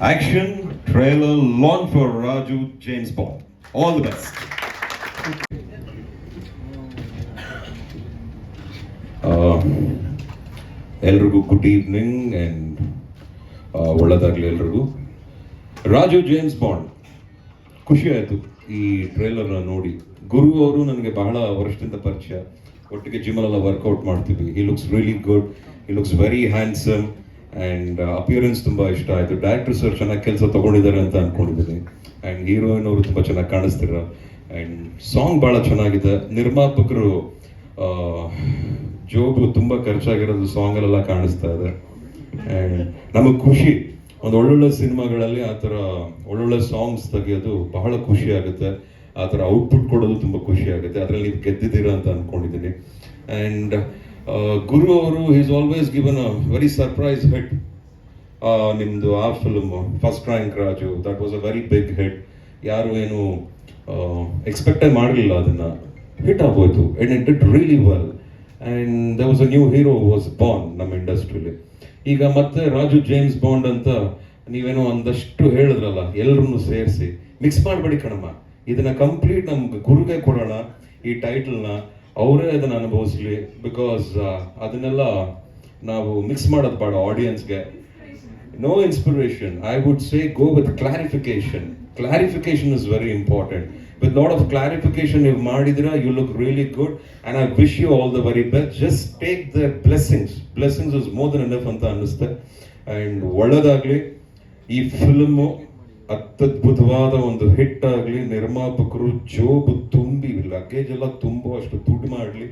Action trailer launch for Raju James Bond. All the best. Uh, ಎಲ್ರಿಗೂ good evening and ಒಳ್ಳೆದಾಗಲಿ ಎಲ್ರಿಗೂ. Raju James bond ಖುಷಿ ಆಯಿತು ಈ ಟ್ರೇಲರ್ನ ನೋಡಿ. ಗುರು ಅವರು ನನಗೆ ಬಹಳ ವರ್ಷದಿಂದ ಪರಿಚಯ. ಒಟ್ಟಿಗೆ ಜಿಮ್ಮಲ್ಲೆಲ್ಲ ವರ್ಕೌಟ್ ಮಾಡ್ತೀವಿ. He looks really good he looks very handsome and appearance ತುಂಬ ಇಷ್ಟ ಆಯಿತು. ಡೈರೆಕ್ಟರ್ ಸರ್ ಚೆನ್ನಾಗಿ ಕೆಲಸ ತೊಗೊಂಡಿದ್ದಾರೆ ಅಂತ ಅಂದ್ಕೊಂಡಿದ್ದೀನಿ ಆ್ಯಂಡ್ ಹೀರೋಯಿನ್ ಅವರು ತುಂಬ ಚೆನ್ನಾಗಿ ಕಾಣಿಸ್ತಿರ. ಆ್ಯಂಡ್ ಸಾಂಗ್ ಭಾಳ ಚೆನ್ನಾಗಿದೆ. ನಿರ್ಮಾಪಕರು ಜೋಬು ತುಂಬ ಖರ್ಚಾಗಿರೋದು ಸಾಂಗಲ್ಲೆಲ್ಲ ಕಾಣಿಸ್ತಾ ಇದೆ. ಆ್ಯಂಡ್ ನಮಗೆ ಖುಷಿ. ಒಂದು ಒಳ್ಳೊಳ್ಳೆ ಸಿನಿಮಾಗಳಲ್ಲಿ ಆ ಥರ ಒಳ್ಳೊಳ್ಳೆ ಸಾಂಗ್ಸ್ ತೆಗೆಯೋದು ಬಹಳ ಖುಷಿ ಆಗುತ್ತೆ. ಆ ಥರ ಔಟ್ಪುಟ್ ಕೊಡೋದು ತುಂಬ ಖುಷಿ ಆಗುತ್ತೆ. ಅದರಲ್ಲಿ ನೀವು ಗೆದ್ದಿದ್ದೀರಾ ಅಂತ ಅಂದ್ಕೊಂಡಿದ್ದೀನಿ ಆ್ಯಂಡ್ ಗುರು ಅವರು is always given a very surprise hit ನಿಮ್ಮದು ಆ film first rank Raju that was a very big hit ಯಾರು ಏನು ಎಕ್ಸ್ಪೆಕ್ಟೇ ಮಾಡಲಿಲ್ಲ ಅದನ್ನು. ಹಿಟ್ ಆಗೋಯ್ತು and it did really well and the was a new hero was born ನಮ್ಮ ಇಂಡಸ್ಟ್ರಿಲಿ ಈಗ ಮತ್ತೆ ರಾಜು ಜೇಮ್ಸ್ ಬಾಂಡ್ ಅಂತ ನೀವೇನೋ ಒಂದಷ್ಟು ಹೇಳಿದ್ರಲ್ಲ ಎಲ್ಲರನ್ನು ಸೇರಿಸಿ. ಮಿಕ್ಸ್ ಮಾಡಬೇಡಿ ಕಣಮ್ಮ. ಇದನ್ನ ಕಂಪ್ಲೀಟ್ ನಮ್ಗೆ ಗುರುಗೆ ಕೊಡೋಣ, ಈ ಟೈಟಲ್ನ ಅವರೇ ಅದನ್ನು ಅನುಭವಿಸ್ಲಿ ಬಿಕಾಸ್ ಅದನ್ನೆಲ್ಲ ನಾವು ಮಿಕ್ಸ್ ಮಾಡೋದು ಬೇಡ ಆಡಿಯನ್ಸ್ಗೆ no inspiration I would say go with clarification clarification is very important with lot of clarification ನೀವು ಮಾಡಿದ್ರೆ you look really good and I wish you all the very best just take the blessings blessings is more than enough ಅಂತ ಅನ್ನಿಸ್ತೆ. And ಒಳ್ಳೆಯದಾಗಲಿ ಈ film ಅತ್ಯದ್ಭುತವಾದ ಒಂದು hit ಆಗಲಿ ನಿರ್ಮಾಪಕರು ಜೋಬು ತುಂಬಿ ಲಗೇಜ್ ಎಲ್ಲ ತುಂಬುವಷ್ಟು ದುಡ್ಡು ಮಾಡಲಿ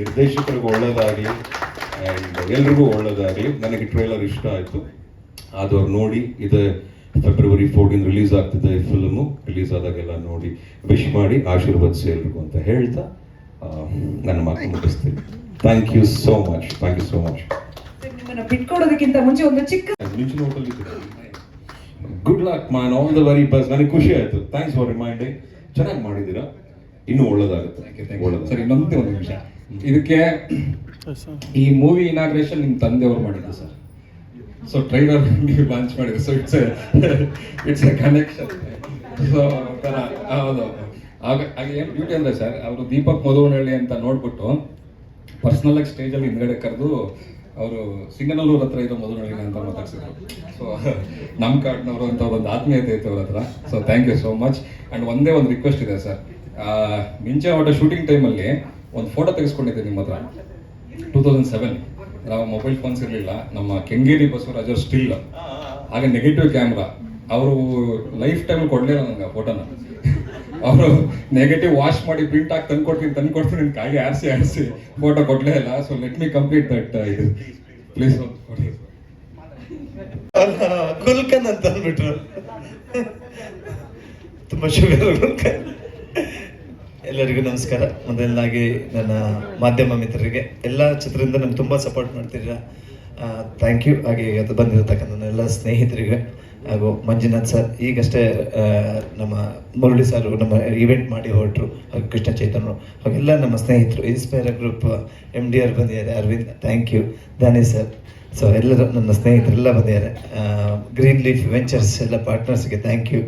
ನಿರ್ದೇಶಕರಿಗೆ ಒಳ್ಳೇದಾಗಲಿ ಆ್ಯಂಡ್ ಎಲ್ರಿಗೂ ಒಳ್ಳೇದಾಗಲಿ. ನನಗೆ ಟ್ರೇಲರ್ ಇಷ್ಟ ಆಯಿತು. ಆದವ್ರು ನೋಡಿ ಇದು ಫೆಬ್ರವರಿ ಫೋರ್ಟೀನ್ ರಿಲೀಸ್ ಆಗ್ತಿದೆ ಈ ಫಿಲ್ಮು. ರಿಲೀಸ್ ಆದಾಗೆಲ್ಲ ನೋಡಿ ವಿಶ್ ಮಾಡಿ ಆಶೀರ್ವದಿಸಿ ಎಲ್ರಿಗೂ ಅಂತ ಹೇಳ್ತಾ ನನ್ನ ಮಾತು ಮುಗಿಸ್ತೀನಿ. Thank you so much thank you so much ಬಿಟ್ಕೊಡೋದಕ್ಕಿಂತ ಮುಂಚೆ ಒಂದು ಚಿಕ್ಕ ಮಿಂಚಿನ hotel good luck man all the very best ನನಗೆ ಖುಷಿ ಆಯಿತು. ಥ್ಯಾಂಕ್ಸ್ ಫಾರ್ ರಿಮೈಂಡಿಂಗ್ ಚೆನ್ನಾಗಿ ಮಾಡಿದ್ದೀರಾ? ಇನ್ನೂ ಒಳ್ಳೇದಾಗುತ್ತೆ. ಒಳ್ಳೇದು ಸರಿ ಇನ್ನೊಂದೇ ಒಂದು ನಿಮಿಷ. ಇದಕ್ಕೆ ಈ ಮೂವಿ ಇನಾಗ್ರೇಷನ್ ನಿಮ್ಮ ತಂದೆಯವರು ಮಾಡಿದ್ರು ಸರ್ ಸೊ ಟ್ರೈಲರ್ ನೀವು ಲಾಂಚ್ ಮಾಡಿದ್ರು so it's it's a connection so ಹೌದು ಆಗ ಆಗ ಏನು ಬ್ಯೂಟಿ ಅಂದ್ರೆ ಸರ್ ಅವರು ದೀಪಕ್ ಮಧುವನಹಳ್ಳಿ ಅಂತ ನೋಡ್ಬಿಟ್ಟು ಪರ್ಸ್ನಲ್ ಆಗಿ ಸ್ಟೇಜಲ್ಲಿ ಹಿಂದ್ಗಡೆ ಕರೆದು ಅವರು ಸಿಂಗನಲ್ಲೂರ್ ಹತ್ರ ಇರೋ ಮೊದಲು ಅಂತ ಮಾತಾಡ್ಸಿದ್ರು. ಸೊ ನಮ್ಮ ಕಾರ್ಡ್ನವರು ಅಂತ ಒಂದು ಆತ್ಮೀಯತೆ ಇತ್ತು ಅವ್ರ ಹತ್ರ. So thank you so much and ಒಂದೇ ಒಂದು ರಿಕ್ವೆಸ್ಟ್ ಇದೆ ಸರ್. ಮಿಂಚೆ ಹೊಟ್ಟೆ ಶೂಟಿಂಗ್ ಟೈಮಲ್ಲಿ ಒಂದು ಫೋಟೋ ತೆಗೆಸ್ಕೊಂಡಿದ್ದೆ ನಿಮ್ಮ ಹತ್ರ. ಟೂ ತೌಸಂಡ್ ಸೆವೆನ್ ನಾವು ಮೊಬೈಲ್ ಫೋನ್ಸ್ ಇರಲಿಲ್ಲ. ನಮ್ಮ ಕೆಂಗೇರಿ ಬಸವರಾಜ್ ಅವ್ರು ಸ್ಟಿಲ್ ಆಗ ನೆಗೆಟಿವ್ ಕ್ಯಾಮ್ರಾ ಅವರು ಲೈಫ್ ಟೈಮ್ ಕೊಡಲಿಲ್ಲ ನನಗೆ ಆ ಫೋಟೋನ ಅವರು ನೆಗೆಟಿವ್ ವಾಶ್ ಮಾಡಿ ಪ್ರಿಂಟ್ ಹಾಕಿ ತಂದು ಕೊಡ್ತೀನಿ ತಂದು ಕೊಡ್ತೀನಿ ನಿನ್ ಕಾಯಿ ಆರಿಸಿ ಆರಿಸಿ ಫೋಟೋ ಕೊಡಲೇ ಇಲ್ಲ. So let me complete that ಇದು. ಪ್ಲೀಸ್ ಕೊಡಿ ಗುಲ್ಕನ್ ಅಂತ ಅಂದ್ಬಿಟ್ರು. ತುಂಬ ಶುಗರ್ ಎಲ್ಲರಿಗೂ ನಮಸ್ಕಾರ. ಮೊದಲನಾಗಿ ನನ್ನ ಮಾಧ್ಯಮ ಮಿತ್ರರಿಗೆ, ಎಲ್ಲ ಚಿತ್ರದಿಂದ ನಮ್ಗೆ ತುಂಬ ಸಪೋರ್ಟ್ ಮಾಡ್ತೀರಾ. ಥ್ಯಾಂಕ್ ಯು ಹಾಗೆ ಅದು ಬಂದಿರತಕ್ಕಂಥ ಎಲ್ಲ ಸ್ನೇಹಿತರಿಗೆ. ಹಾಗೂ ಮಂಜುನಾಥ್ ಸರ್ ಈಗಷ್ಟೇ ನಮ್ಮ ಮುರಳಿ ಸರ್ ನಮ್ಮ ಇವೆಂಟ್ ಮಾಡಿ ಹೊರಟರು, ಹಾಗೂ ಕೃಷ್ಣ ಚೈತನ್ಯರು ಹಾಗೆಲ್ಲ ನಮ್ಮ ಸ್ನೇಹಿತರು inspire group M D are ಬಂದಿದ್ದಾರೆ, Aravind thank you Dani sir so ಎಲ್ಲರೂ ನನ್ನ ಸ್ನೇಹಿತರೆಲ್ಲ ಬಂದಿದ್ದಾರೆ. ಗ್ರೀನ್ ಲೀಫ್ ವೆಂಚರ್ಸ್ ಎಲ್ಲ ಪಾರ್ಟ್ನರ್ಸ್ಗೆ thank you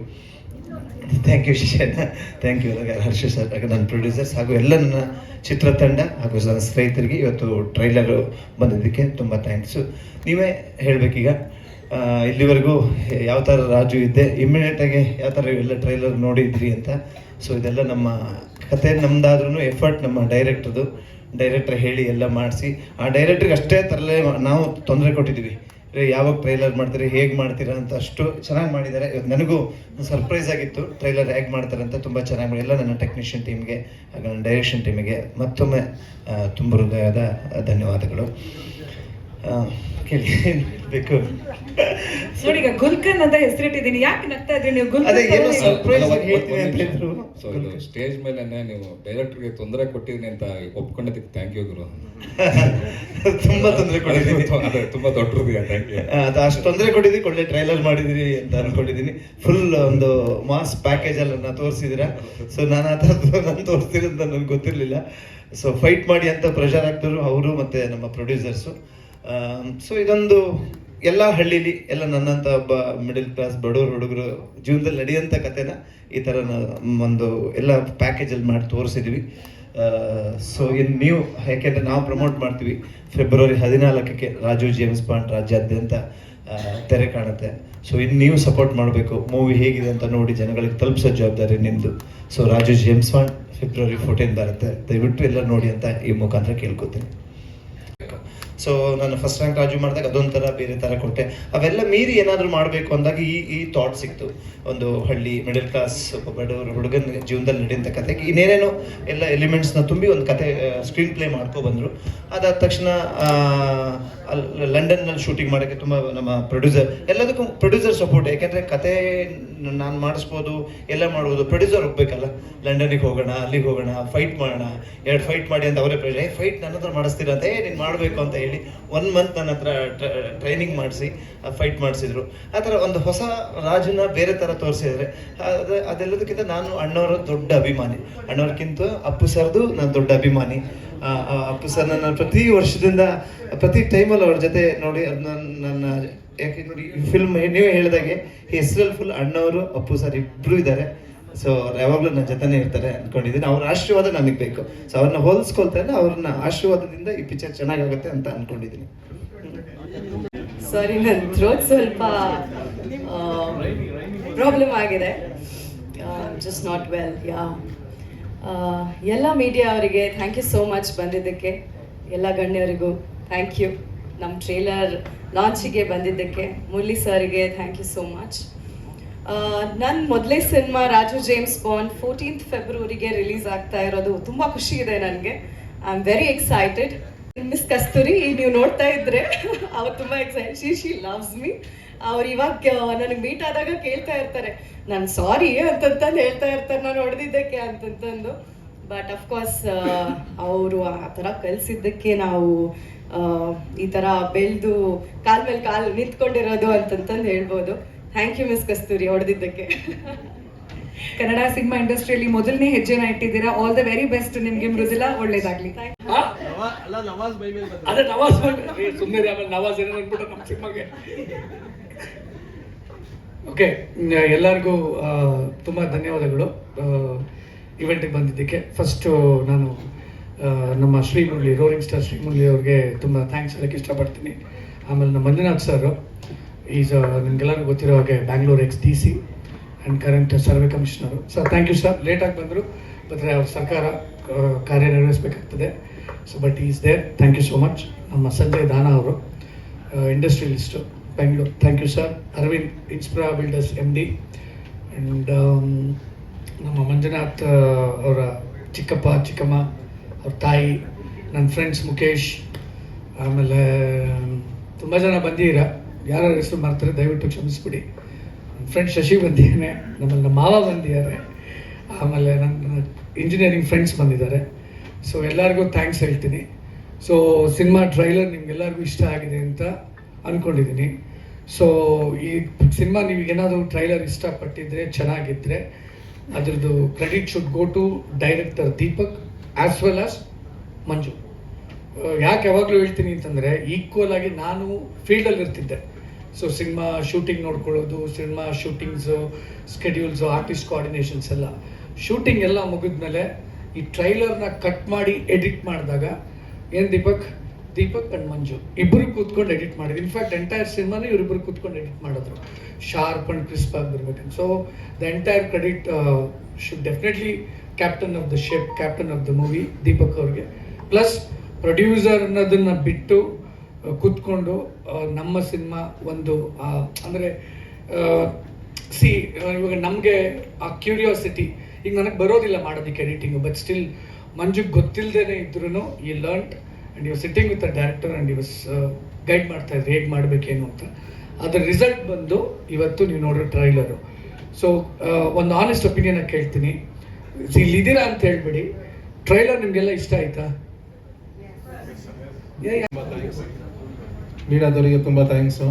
thank you Shishanna thank you Harsha sir ಹಾಗೆ ನನ್ನ ಪ್ರೊಡ್ಯೂಸರ್ಸ್ ಹಾಗೂ ಎಲ್ಲ ನನ್ನ ಚಿತ್ರತಂಡ, ಹಾಗೂ ನನ್ನ ಸ್ನೇಹಿತರಿಗೆ ಇವತ್ತು ಟ್ರೈಲರು ಬಂದಿದ್ದಕ್ಕೆ ತುಂಬ ಥ್ಯಾಂಕ್ಸು ನೀವೇ ಹೇಳಬೇಕೀಗ. ಇಲ್ಲಿವರೆಗೂ ಯಾವ ಥರ ರಾಜು ಇದ್ದೆ ಇಮ್ಮಿಡಿಯೇಟಾಗಿ ಯಾವ ಥರ ಎಲ್ಲ ಟ್ರೈಲರ್ ನೋಡಿದ್ರಿ ಅಂತ. ಸೊ ಇದೆಲ್ಲ ನಮ್ಮ ಕತೆ ನಮ್ಮದಾದ್ರೂ ಎಫರ್ಟ್ ನಮ್ಮ ಡೈರೆಕ್ಟ್ರದು ಡೈರೆಕ್ಟ್ರ್ ಹೇಳಿ ಎಲ್ಲ ಮಾಡಿಸಿ. ಆ ಡೈರೆಕ್ಟ್ರಿಗೆ ಅಷ್ಟೇ ತರಲೇ ನಾವು ತೊಂದರೆ ಕೊಟ್ಟಿದ್ದೀವಿ. ಯಾವಾಗ ಟ್ರೈಲರ್ ಮಾಡ್ತೀರಿ, ಹೇಗೆ ಮಾಡ್ತೀರಾ ಅಂತ ಅಷ್ಟು ಚೆನ್ನಾಗಿ ಮಾಡಿದ್ದಾರೆ. ಇವತ್ತು ನನಗೂ ಸರ್ಪ್ರೈಸ್ ಆಗಿತ್ತು. ಟ್ರೈಲರ್ ಹೇಗೆ ಮಾಡ್ತಾರೆ ಅಂತ ತುಂಬ ಚೆನ್ನಾಗಿ ಮಾಡಿ. ಎಲ್ಲ ನನ್ನ ಟೆಕ್ನಿಷಿಯನ್ ಟೀಮ್ಗೆ ನನ್ನ ಡೈರೆಕ್ಷನ್ ಟೀಮಿಗೆ ಮತ್ತೊಮ್ಮೆ ತುಂಬ ಹೃದಯದ ಧನ್ಯವಾದಗಳು. ಬೇಕು ನೋಡಿ ಈಗ ಗುಲ್ಕನ್ ಅಂತ ಹೆಸರಿಟ್ಟಿದ್ದೀನಿ. ಯಾಕೆ ನಗ್ತಾ ಇದ್ರಿ ನೀವು? ಗುಲ್ಕನ್ ಅದೇ ಏನೋ ತಗೊಳ್ಳಿ. surprise ಹೇಳ್ತೀನಿ ಅಂತ ಹೇಳಿದ್ರು. ಇದು ಸ್ಟೇಜ್ ಮೇಲೆ ನೀವು ಡೈರೆಕ್ಟರ್ಗೆ ತೊಂದರೆ ಕೊಟ್ಟಿದ್ದೀನಿ ಅಂತ ಒಪ್ಕೊಂಡಿದ್ದಕ್ಕೆ ಥ್ಯಾಂಕ್ ಯು ಗುರು. ತುಂಬಾ ತೊಂದರೆ ಕೊಟ್ಟಿದ್ದೀನಿ ಅದೇ ತುಂಬಾ ದೊಡ್ಡ ಥ್ಯಾಂಕ್ ಯು ಅದು ಅಷ್ಟು ತೊಂದರೆ ಕೊಟ್ಟಿದ್ದೀನಿ ಒಳ್ಳೆ ಟ್ರೈಲರ್ ಮಾಡಿದಿರಿ ಅಂತ ಅನ್ಕೊಂಡಿದ್ದೀನಿ. ಫುಲ್ ಒಂದು ಮಾಸ್ ಪ್ಯಾಕೇಜ್ ಎಲ್ಲ ತೋರಿಸಿದಿರ ಸೊ ನಾನು ಆ ಥರದ್ದು ನಾನು ತೋರಿಸ್ತೀನಿ ಅಂತ ನನಗೆ ಗೊತ್ತಿರಲಿಲ್ಲ. ಸೊ ಫೈಟ್ ಮಾಡಿ ಅಂತ ಪ್ರೆಷರ್ ಆಗ್ತರು ಅವರು ಮತ್ತೆ ನಮ್ಮ ಪ್ರೊಡ್ಯೂಸರ್ಸು ಸೊ ಇದೊಂದು ಎಲ್ಲ ಹಳ್ಳಿಲಿ ಎಲ್ಲ ನನ್ನಂಥ ಒಬ್ಬ ಮಿಡಲ್ ಕ್ಲಾಸ್ ಬಡವರು ಹುಡುಗರು ಜೀವನದಲ್ಲಿ ನಡೆಯೋಂಥ ಕಥೆನ ಈ ಥರ ಒಂದು ಎಲ್ಲ ಪ್ಯಾಕೇಜಲ್ಲಿ ಮಾಡಿ ತೋರಿಸಿದ್ವಿ. ಸೊ ಇನ್ನು ನೀವು, ಯಾಕೆಂದರೆ ನಾವು ಪ್ರಮೋಟ್ ಮಾಡ್ತೀವಿ ಫೆಬ್ರವರಿ ಹದಿನಾಲ್ಕಕ್ಕೆ ರಾಜು ಜೇಮ್ಸ್ ಪಾಂಡ್ ರಾಜ್ಯಾದ್ಯಂತ ತೆರೆ ಕಾಣುತ್ತೆ. ಸೊ ಇನ್ನು ನೀವು ಸಪೋರ್ಟ್ ಮಾಡಬೇಕು ಮೂವಿ ಹೇಗಿದೆ ಅಂತ ನೋಡಿ ಜನಗಳಿಗೆ ತಲುಪಿಸೋ ಜವಾಬ್ದಾರಿ ನಿಮ್ಮದು so Raju James Bond February fourteen ಬರುತ್ತೆ. ದಯವಿಟ್ಟು ಎಲ್ಲ ನೋಡಿ ಅಂತ ಈ ಮುಖಾಂತರ ಕೇಳ್ಕೊತೀನಿ. ಸೊ ನಾನು ಫಸ್ಟ್ ರ್ಯಾಂಕ್ ರಾಜು ಮಾಡಿದಾಗ ಅದೊಂಥರ ಬೇರೆ ಥರ ಕೊಟ್ಟೆ. ಅವೆಲ್ಲ ಮೀರಿ ಏನಾದರೂ ಮಾಡಬೇಕು ಅಂದಾಗ ಈ ಈ ಥಾಟ್ ಸಿಕ್ತು. ಒಂದು ಹಳ್ಳಿ ಮಿಡಲ್ ಕ್ಲಾಸ್ ಬಡವರು, ಹುಡುಗನ ಜೀವನದಲ್ಲಿ ನಡೆಯುವಂಥ ಕತೆಗೆ ಇನ್ನೇನೇನೋ ಎಲ್ಲ ಎಲಿಮೆಂಟ್ಸ್ನ ತುಂಬಿ ಒಂದು ಕತೆ ಸ್ಕ್ರೀನ್ ಪ್ಲೇ ಬಂದರು. ಅದಾದ ತಕ್ಷಣ ಅಲ್ಲಿ ಲಂಡನ್ನಲ್ಲಿ ಶೂಟಿಂಗ್ ಮಾಡೋಕ್ಕೆ ತುಂಬ ನಮ್ಮ ಪ್ರೊಡ್ಯೂಸರ್ ಎಲ್ಲದಕ್ಕೂ ಪ್ರೊಡ್ಯೂಸರ್ ಸಪೋರ್ಟ್ ಯಾಕೆಂದರೆ ಕತೆ ನಾನು ಮಾಡಿಸ್ಬೋದು, ಎಲ್ಲ ಮಾಡ್ಬೋದು ಪ್ರೊಡ್ಯೂಸರ್ ಹೋಗ್ಬೇಕಲ್ಲ. ಲಂಡನಿಗೆ ಹೋಗೋಣ, ಅಲ್ಲಿಗೆ ಹೋಗೋಣ ಫೈಟ್ ಮಾಡೋಣ ಎರಡು ಫೈಟ್ ಮಾಡಿ ಅಂತ ಅವರೇ ಪ್ರೇ ಫೈಟ್ ನನ್ನ ಹತ್ರ ಮಾಡಿಸ್ತೀರ ಅಂತ, ಏ, ನೀನು ಮಾಡಬೇಕು ಅಂತ ಹೇಳಿ. ಒನ್ ಮಂತ್ ನನ್ನ ಹತ್ರ ಟ್ರೈನಿಂಗ್ ಮಾಡಿಸಿ ಫೈಟ್ ಮಾಡಿಸಿದ್ರು. ಆ ಥರ ಒಂದು ಹೊಸ ರಾಜನ ಬೇರೆ ಥರ ತೋರಿಸಿದ್ರೆ. ಅದು, ಅದೆಲ್ಲದಕ್ಕಿಂತ ನಾನು ಅಣ್ಣವರ ದೊಡ್ಡ ಅಭಿಮಾನಿ. ಅಣ್ಣವ್ರಕ್ಕಿಂತ ಅಪ್ಪು ಸರ್ದು ನಾನು ದೊಡ್ಡ ಅಭಿಮಾನಿ. ಅಪ್ಪು ಸರ್ ನನ್ನ ಪ್ರತಿ ವರ್ಷದಿಂದ, ಪ್ರತಿ ಟೈಮಲ್ಲಿ ಅವ್ರ ಜೊತೆ ನೋಡಿ ನನ್ನ ಯಾಕೆ ನೋಡಿ ಫಿಲ್ಮ್ ನೀವೇ ಹೇಳಿದಾಗೆ ಹೆಸರಲ್ಲಿ ಫುಲ್ ಅಣ್ಣವರು, ಅಪ್ಪು ಸರ್ ಇಬ್ಬರು ಇದ್ದಾರೆ. ಸೊ ಯಾವಾಗಲೂ ನನ್ನ ಜೊತೆನೇ ಇರ್ತಾರೆ ಅಂದ್ಕೊಂಡಿದ್ದೀನಿ ಅವ್ರ ಆಶೀರ್ವಾದ ನನಗೆ ಬೇಕು. ಸೊ ಅವ್ರನ್ನ ಹೋಲಿಸ್ಕೊಳ್ತಾನೆ, ಅವ್ರನ್ನ ಆಶೀರ್ವಾದದಿಂದ ಈ ಪಿಕ್ಚರ್ ಚೆನ್ನಾಗಾಗುತ್ತೆ ಅಂತ ಅನ್ಕೊಂಡಿದ್ದೀನಿ. ಸಾರಿ ನನ್ನ ಥ್ರೋಟ್ ಸ್ವಲ್ಪ ಪ್ರಾಬ್ಲಮ್ ಆಗಿದೆ. ಜಸ್ಟ್ ನಾಟ್ ವೆಲ್ ಯಾ ಎಲ್ಲ ಮೀಡಿಯಾ ಅವರಿಗೆ ಥ್ಯಾಂಕ್ ಯು ಸೋ ಮಚ್ ಬಂದಿದ್ದಕ್ಕೆ, ಎಲ್ಲ ಗಣ್ಯರಿಗೂ ಥ್ಯಾಂಕ್ ಯು ನಮ್ಮ ಟ್ರೇಲರ್ ಲಾಂಚಿಗೆ ಬಂದಿದ್ದಕ್ಕೆ, ಮುರಳಿ ಸರ್ಗೆ ಥ್ಯಾಂಕ್ ಯು ಸೋ ಮಚ್ ನನ್ನ ಮೊದಲೇ cinema Raju James Bond fourteenth ಫೆಬ್ರವರಿಗೆ release ಆಗ್ತಾ ಇರೋದು ತುಂಬ ಖುಷಿ ಇದೆ ನನಗೆ. I am very excited miss Kasturi ನೀವು ನೋಡ್ತಾ ಇದ್ರೆ ಅವ್ರು ತುಂಬ excite she she loves me ಅವ್ರು ಇವಾಗ ನನಗೆ ಮೀಟ್ ಆದಾಗ ಕೇಳ್ತಾ ಇರ್ತಾರೆ. ನಾನು ಸಾರಿ ಅಂತಂತಂದು ಹೇಳ್ತಾ ಇರ್ತಾರೆ, ನಾನು ಹೊಡೆದಿದ್ದಕ್ಕೆ ಅಂತಂತಂದು. ಬಟ್ ಅಫ್ಕೋರ್ಸ್ ಅವರು ಆ ಥರ ಕಲಿಸಿದ್ದಕ್ಕೆ ನಾವು ಈ ಥರ ಬೆಳೆದು ಕಾಲ್ ಮೇಲೆ ಕಾಲು ನಿಂತ್ಕೊಂಡಿರೋದು ಅಂತಂತಂದು ಹೇಳ್ಬೋದು. ಥ್ಯಾಂಕ್ ಯು ಮಿಸ್ ಕಸ್ತೂರಿ ಹೊಡೆದಿದ್ದಕ್ಕೆ. ಕನ್ನಡ ಸಿನಿಮಾ ಇಂಡಸ್ಟ್ರಿಯಲ್ಲಿ ಮೊದಲನೇ ಹೆಜ್ಜೆನ ಇಟ್ಟಿದ್ದೀರಾ? ಆಲ್ ದ ವೆರಿ ಬೆಸ್ಟ್ ನಿಮ್ಗೆ ಮೃದುಲಾ. ಒಳ್ಳೇದಾಗ್ಲಿ. ಅದೇ ನವಾಜ್ ಸುಮ್ಮನೆ ಆಮೇಲೆ ನವಾಜ್ ಏನೋ ಅಂದ್ಬಿಟ್ಟು ನಮ್ಮ ಸಿನಿಮಾಗೆ. ಓಕೆ ಎಲ್ಲರಿಗೂ ತುಂಬಾ ಧನ್ಯವಾದಗಳು ಇವೆಂಟಿಗೆ ಬಂದಿದ್ದಕ್ಕೆ. ಫಸ್ಟು ನಾನು ನಮ್ಮ ಶ್ರೀಮುರಳಿ ರೋರಿಂಗ್ ಸ್ಟಾರ್ ಶ್ರೀಮುರಳಿ ಅವ್ರಿಗೆ ತುಂಬ ಥ್ಯಾಂಕ್ಸ್ ಹೇಳಕ್ಕೆ ಇಷ್ಟಪಡ್ತೀನಿ. ಆಮೇಲೆ ನಮ್ಮ ಮಂಜುನಾಥ್ ಸರ್ ಈಸ್ ನಿಮ್ಗೆಲ್ಲರಿಗೂ ಗೊತ್ತಿರೋ ಹಾಗೆ Bangalore ex D C and current survey commissioner. Sir thank you sir ಲೇಟಾಗಿ ಬಂದರು ಆದರೆ ಅವ್ರ ಸರ್ಕಾರ ಕಾರ್ಯನಿರ್ವಹಿಸಬೇಕಾಗ್ತದೆ. So but is there thank you so much ನಮ್ಮ ಸಂಜಯ್ ದಾನ ಅವರು industrialist Bengaluru thank you sir Aravind infra builders M D and ನಮ್ಮ ಮಂಜುನಾಥ್ ಅವರ ಚಿಕ್ಕಪ್ಪ, ಚಿಕ್ಕಮ್ಮ, ಅವ್ರ ತಾಯಿ, ನನ್ನ ಫ್ರೆಂಡ್ಸ್ ಮುಖೇಶ್, ಆಮೇಲೆ ತುಂಬ ಜನ ಬಂದಿದ್ದೀರಾ? ಯಾರು ಹೆಸರು ಮಾಡ್ತಾರೆ, ದಯವಿಟ್ಟು ಕ್ಷಮಿಸ್ಬಿಡಿ. ನನ್ನ ಫ್ರೆಂಡ್ ಶಶಿ ಬಂದಿದ್ದಾನೆ, ನಮ್ಮಲ್ಲಿ ನಮ್ಮ ಮಾವ ಬಂದಿದ್ದಾರೆ. ಆಮೇಲೆ ನನ್ನ ಇಂಜಿನಿಯರಿಂಗ್ ಫ್ರೆಂಡ್ಸ್ ಬಂದಿದ್ದಾರೆ. ಸೊ ಎಲ್ಲರಿಗೂ ಥ್ಯಾಂಕ್ಸ್ ಹೇಳ್ತೀನಿ. ಸೊ ಸಿನಿಮಾ ಟ್ರೈಲರ್ ನಿಮ್ಗೆಲ್ಲರಿಗೂ ಇಷ್ಟ ಆಗಿದೆ ಅಂತ ಅಂದ್ಕೊಂಡಿದ್ದೀನಿ ಸೊ ಈ ಸಿನಿಮಾ ನೀವು ಏನಾದರೂ ಟ್ರೈಲರ್ ಇಷ್ಟಪಟ್ಟಿದ್ರೆ ಚೆನ್ನಾಗಿದ್ದರೆ ಅದರದ್ದು credit should go to director Deepak as well as Manju ಯಾಕೆ ಯಾವಾಗಲೂ ಹೇಳ್ತೀನಿ ಅಂತಂದರೆ ಈಕ್ವಲ್ ಆಗಿ ನಾನು ಫೀಲ್ಡಲ್ಲಿ ಇರ್ತಿದ್ದೆ ಸೊ ಸಿನಿಮಾ ಶೂಟಿಂಗ್ ನೋಡ್ಕೊಳ್ಳೋದು cinema shootings schedules artist coordinations ಎಲ್ಲ. ಶೂಟಿಂಗ್ ಎಲ್ಲ ಮುಗಿದ್ಮೇಲೆ ಈ ಟ್ರೈಲರ್ನ ಕಟ್ ಮಾಡಿ ಎಡಿಟ್ ಮಾಡಿದಾಗ ಏನು ದೀಪಕ್? ದೀಪಕ್ ಅಂಡ್ ಮಂಜು ಇಬ್ಬರು ಕೂತ್ಕೊಂಡು ಎಡಿಟ್ ಮಾಡಿದ್ರು. ಇನ್ಫ್ಯಾಕ್ಟ್ ಎಂಟೈರ್ ಸಿನಿಮಾನು ಇವರಿಬ್ಬರು ಕೂತ್ಕೊಂಡು ಎಡಿಟ್ ಮಾಡಿದ್ರು. Sharp and crisp ಆಗಿರ್ಬೇಕಂತ so the entire credit should definitely captain of the shape captain of the movie Deepak ಅವ್ರಿಗೆ. ಪ್ಲಸ್ ಪ್ರೊಡ್ಯೂಸರ್ ಅನ್ನೋದನ್ನ ಬಿಟ್ಟು ಕೂತ್ಕೊಂಡು ನಮ್ಮ ಸಿನಿಮಾ ಒಂದು ಅಂದರೆ ಸಿ ಇವಾಗ ನಮಗೆ ಆ ಕ್ಯೂರಿಯಾಸಿಟಿ ಈಗ ನನಗೆ ಬರೋದಿಲ್ಲ ಮಾಡೋದಕ್ಕೆ ಎಡಿಟಿಂಗು ಬಟ್ ಸ್ಟಿಲ್ ಮಂಜು ಗೊತ್ತಿಲ್ಲದೇ ಇದ್ರೂ ಈ learned and you sitting with a director and he was guide ಮಾಡ್ತಾ ಇದ್ರು ಹೇಗೆ ಮಾಡಬೇಕೇನು ಅಂತ. ಅದರ ರಿಸಲ್ಟ್ ಬಂದು ಇವತ್ತು ನೀವು ನೋಡಿರೋ ಟ್ರೈಲರು ಸೊ ಒಂದು ಆನೆಸ್ಟ್ ಒಪಿನಿಯನ್ ಕೇಳ್ತೀನಿ. ಇಲ್ಲಿದ್ದೀರಾ ಅಂತ ಹೇಳ್ಬಿಡಿ. ಟ್ರೈಲರ್ ನಿಮಗೆಲ್ಲ ಇಷ್ಟ ಆಯ್ತಾ? ಮೀಡಿಯಾದವರಿಗೆ ತುಂಬ ಥ್ಯಾಂಕ್ಸು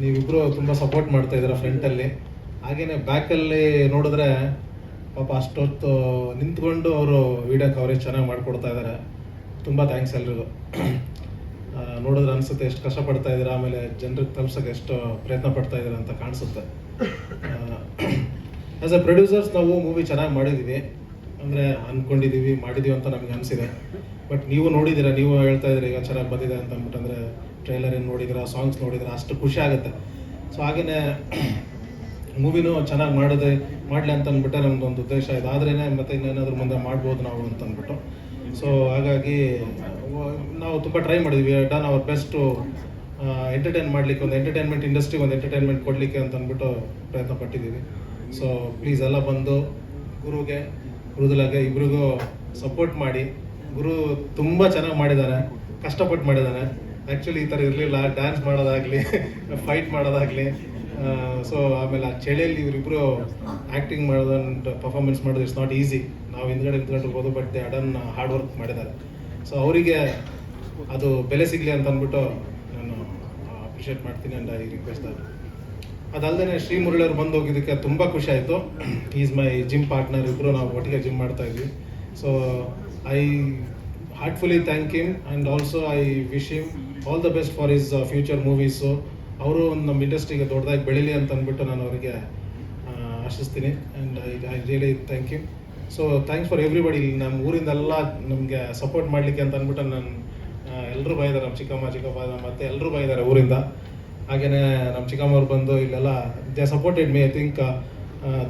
ನೀವಿಬ್ಬರು ತುಂಬ ಸಪೋರ್ಟ್ ಮಾಡ್ತಾ ಇದ್ದೀರಾ ಫ್ರಂಟಲ್ಲಿ ಹಾಗೆಯೇ ಬ್ಯಾಕಲ್ಲಿ ನೋಡಿದ್ರೆ ಪಾಪ ಅಷ್ಟೊತ್ತು ನಿಂತ್ಕೊಂಡು ಅವರು ವಿಡಿಯೋ ಕವರೇಜ್ ಚೆನ್ನಾಗಿ ಮಾಡಿಕೊಡ್ತಾ ಇದ್ದಾರೆ ತುಂಬ ಥ್ಯಾಂಕ್ಸ್ ಎಲ್ರಿಗೂ. ನೋಡಿದ್ರೆ ಅನಿಸುತ್ತೆ ಎಷ್ಟು ಕಷ್ಟಪಡ್ತಾ ಇದ್ದೀರಾ, ಆಮೇಲೆ ಜನರಿಗೆ ತಲುಪ್ಸೋಕೆ ಎಷ್ಟು ಪ್ರಯತ್ನ ಪಡ್ತಾ ಇದ್ದೀರಾ ಅಂತ ಕಾಣಿಸುತ್ತೆ. ಆ್ಯಸ್ ಎ ಪ್ರೊಡ್ಯೂಸರ್ಸ್ ನಾವು ಮೂವಿ ಚೆನ್ನಾಗಿ ಮಾಡಿದ್ದೀವಿ ಅಂದರೆ ಅಂದ್ಕೊಂಡಿದ್ದೀವಿ ಮಾಡಿದ್ದೀವಿ ಅಂತ ನಮಗೆ ಅನಿಸಿದೆ. ಬಟ್ ನೀವು ನೋಡಿದ್ದೀರಾ ನೀವು ಹೇಳ್ತಾ ಇದ್ದೀರಾ, ಈಗ ಚೆನ್ನಾಗಿ ಬಂದಿದೆ ಅಂತ ಅಂದ್ಬಿಟ್ಟು ಅಂದರೆ ಟ್ರೈಲರ್ ಏನು ನೋಡಿದ್ರೆ ಸಾಂಗ್ಸ್ ನೋಡಿದ್ರೆ, ಅಷ್ಟು ಖುಷಿ ಆಗುತ್ತೆ. ಸೊ ಹಾಗೆಯೇ ಮೂವಿನೂ ಚೆನ್ನಾಗಿ ಮಾಡಿದೆ ಮಾಡಲಿ ಅಂತ ಅಂದ್ಬಿಟ್ಟೆ ನಮ್ದೊಂದು ಉದ್ದೇಶ ಇದೆ. ಆದ್ರೇ ಮತ್ತೆ ಇನ್ನೇನಾದ್ರೂ ಮುಂದೆ ಮಾಡ್ಬೋದು ನಾವು ಅಂತ ಅಂದ್ಬಿಟ್ಟು ಸೊ ಹಾಗಾಗಿ ನಾವು ತುಂಬ ಟ್ರೈ ಮಾಡಿದ್ವಿ. ಡನ್ ಅವರ್ ಬೆಸ್ಟು ಎಂಟರ್ಟೈನ್ ಮಾಡಲಿಕ್ಕೆ, ಒಂದು ಎಂಟರ್ಟೈನ್ಮೆಂಟ್ ಇಂಡಸ್ಟ್ರಿಗೆ ಒಂದು ಎಂಟರ್ಟೈನ್ಮೆಂಟ್ ಕೊಡಲಿಕ್ಕೆ ಅಂತ ಅಂದ್ಬಿಟ್ಟು ಪ್ರಯತ್ನ ಪಟ್ಟಿದ್ದೀವಿ ಸೊ ಪ್ಲೀಸ್ ಎಲ್ಲ ಬಂದು ಗುರುಗೆ ಮೃದುಲಾಗೆ ಇಬ್ರಿಗೂ ಸಪೋರ್ಟ್ ಮಾಡಿ. ಗುರು ತುಂಬ ಚೆನ್ನಾಗಿ ಮಾಡಿದ್ದಾರೆ ಕಷ್ಟಪಟ್ಟು ಮಾಡಿದ್ದಾನೆ ಆ್ಯಕ್ಚುಲಿ ಈ ಥರ ಇರಲಿಲ್ಲ. ಡ್ಯಾನ್ಸ್ ಮಾಡೋದಾಗಲಿ ಫೈಟ್ ಮಾಡೋದಾಗಲಿ ಸೊ ಆಮೇಲೆ ಆ ಚಳಿಯಲ್ಲಿ ಇವರಿಬ್ಬರು ಆ್ಯಕ್ಟಿಂಗ್ ಮಾಡೋದಂಡ್ ಪರ್ಫಾರ್ಮೆನ್ಸ್ ಮಾಡೋದು ಇಟ್ಸ್ ನಾಟ್ ಈಸಿ ನಾವು ಹಿಂದ್ಗಡೆ ನಿಂತ್ಕೊಂಡಿರ್ಬೋದು but they had done hard work ಮಾಡಿದ್ದಾರೆ. ಸೊ ಅವರಿಗೆ ಅದು ಬೆಲೆ ಸಿಗಲಿ ಅಂತ ಅಂದ್ಬಿಟ್ಟು ನಾನು ಅಪ್ರಿಷಿಯೇಟ್ ಮಾಡ್ತೀನಿ ಅಂಡ್ ಈ ರಿಕ್ವೆಸ್ಟ್ ಆಗಿ ಅದಲ್ಲದೆ ಶ್ರೀ ಮುರಳಿಯವರು ಬಂದು ಹೋಗಿದ್ದಕ್ಕೆ ತುಂಬ ಖುಷಿ ಆಯಿತು. ಈಸ್ ಮೈ ಜಿಮ್ ಪಾರ್ಟ್ನರ್ ಇಬ್ಬರು ನಾವು ಒಟ್ಟಿಗೆ ಜಿಮ್ ಮಾಡ್ತಾ ಇದ್ವಿ. So I heartfully thank him and also I wish him all the best for his future movies ಅವರು ಒಂದು ನಮ್ಮ ಇಂಡಸ್ಟ್ರಿಗೆ ದೊಡ್ಡದಾಗಿ ಬೆಳೀಲಿ ಅಂತ ಅಂದ್ಬಿಟ್ಟು ನಾನು ಅವರಿಗೆ ಆಶಿಸ್ತೀನಿ and I I really thank you so thanks for everybody ನಮ್ಮ ಊರಿಂದೆಲ್ಲ ನಮಗೆ ಸಪೋರ್ಟ್ ಮಾಡಲಿಕ್ಕೆ ಅಂತ ಅಂದ್ಬಿಟ್ಟು ನಾನು ಎಲ್ಲರೂ ಬಾಯಿದ್ದಾರೆ ನಮ್ಮ ಚಿಕ್ಕಮ್ಮ, ಚಿಕ್ಕಪ್ಪ ನಮ್ಮ ಮತ್ತೆ ಎಲ್ಲರೂ ಬಾಯಿದ್ದಾರೆ ಊರಿಂದ. ಹಾಗೆಯೇ ನಮ್ಮ ಚಿಕ್ಕಮ್ಮವ್ರು ಬಂದು ಇಲ್ಲೆಲ್ಲ they supported me I think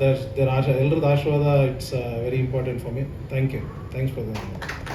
their their Asha ಎಲ್ಲರದ್ದು ಆಶೀರ್ವಾದ it's very important for me thank you thanks for the